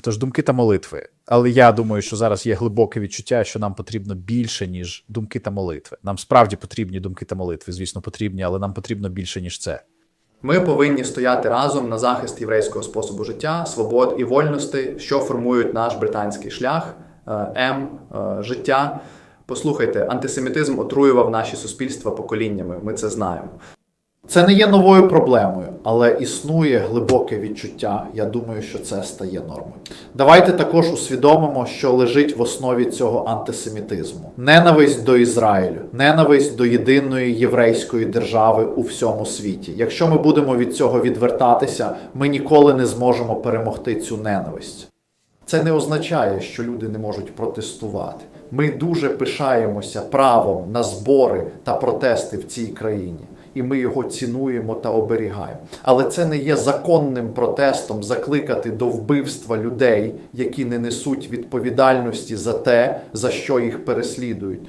Тож думки та молитви. Але я думаю, що зараз є глибоке відчуття, що нам потрібно більше, ніж думки та молитви. Нам справді потрібні думки та молитви, звісно, потрібні, але нам потрібно більше, ніж це. Ми повинні стояти разом на захист єврейського способу життя, свобод і вольностей, що формують наш британський шлях, е, М, е, життя. Послухайте, антисемітизм отруював наші суспільства поколіннями. Ми це знаємо. Це не є новою проблемою, але існує глибоке відчуття. Я думаю, що це стає нормою. Давайте також усвідомимо, що лежить в основі цього антисемітизму: ненависть до Ізраїлю, ненависть до єдиної єврейської держави у всьому світі. Якщо ми будемо від цього відвертатися, ми ніколи не зможемо перемогти цю ненависть. Це не означає, що люди не можуть протестувати. Ми дуже пишаємося правом на збори та протести в цій країні, і ми його цінуємо та оберігаємо. Але це не є законним протестом закликати до вбивства людей, які не несуть відповідальності за те, за що їх переслідують.